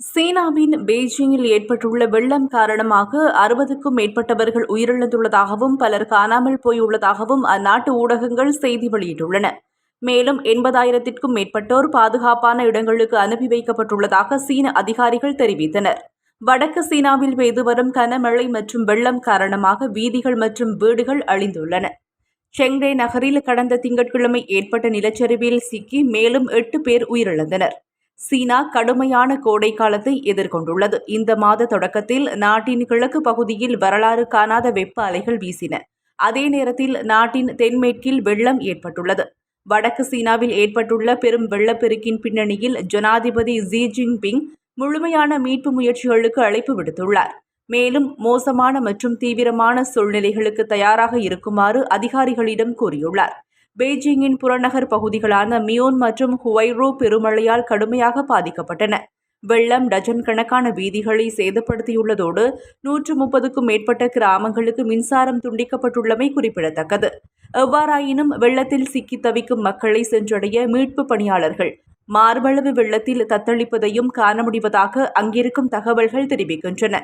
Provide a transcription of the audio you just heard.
சீனாவின் பெய்ஜிங்கில் ஏற்பட்டுள்ள வெள்ளம் காரணமாக அறுபதுக்கும் மேற்பட்டவர்கள் உயிரிழந்துள்ளதாகவும் பலர் காணாமல் போயுள்ளதாகவும் அந்நாட்டு ஊடகங்கள் செய்தி வெளியிட்டுள்ளன. மேலும் எண்பதாயிரத்திற்கும் மேற்பட்டோர் பாதுகாப்பான இடங்களுக்கு அனுப்பி வைக்கப்பட்டுள்ளதாக சீன அதிகாரிகள் தெரிவித்தனர். வடக்கு சீனாவில் பெய்து வரும் கனமழை மற்றும் வெள்ளம் காரணமாக வீதிகள் மற்றும் வீடுகள் அழிந்துள்ளன. செங்டே நகரில் கடந்த திங்கட்கிழமை ஏற்பட்ட நிலச்சரிவில் சிக்கி மேலும் எட்டு பேர் உயிரிழந்தனர். சீனா கடுமையான கோடை காலத்தை எதிர்கொண்டுள்ளது. இந்த மாத தொடக்கத்தில் நாட்டின் கிழக்கு பகுதியில் வரலாறு காணாத வெப்ப அலைகள் வீசின. அதே நேரத்தில் நாட்டின் தென்மேற்கில் வெள்ளம் ஏற்பட்டுள்ளது. வடக்கு சீனாவில் ஏற்பட்டுள்ள பெரும் வெள்ளப்பெருக்கின் பின்னணியில் ஜனாதிபதி ஜி ஜின்பிங் முழுமையான மீட்பு முயற்சிகளுக்கு அழைப்பு விடுத்துள்ளார். மேலும் மோசமான மற்றும் தீவிரமான சூழ்நிலைகளுக்கு தயாராக இருக்குமாறு அதிகாரிகளிடம் கூறியுள்ளார். பெய்ஜிங்கின் புறநகர் பகுதிகளான மியோன் மற்றும் ஹுவைரோ பெருமழையால் கடுமையாக பாதிக்கப்பட்டன. வெள்ளம் டஜன் கணக்கான வீதிகளை சேதப்படுத்தியுள்ளதோடு நூற்று முப்பதுக்கும் மேற்பட்ட கிராமங்களுக்கு மின்சாரம் துண்டிக்கப்பட்டுள்ளமை குறிப்பிடத்தக்கது. எவ்வாறாயினும் வெள்ளத்தில் சிக்கி தவிக்கும் மக்களை சென்றடைய மீட்பு பணியாளர்கள் மார்பளவு வெள்ளத்தில் தத்தளிப்பதையும் காண முடிவதாக அங்கிருக்கும் தகவல்கள் தெரிவிக்கின்றன.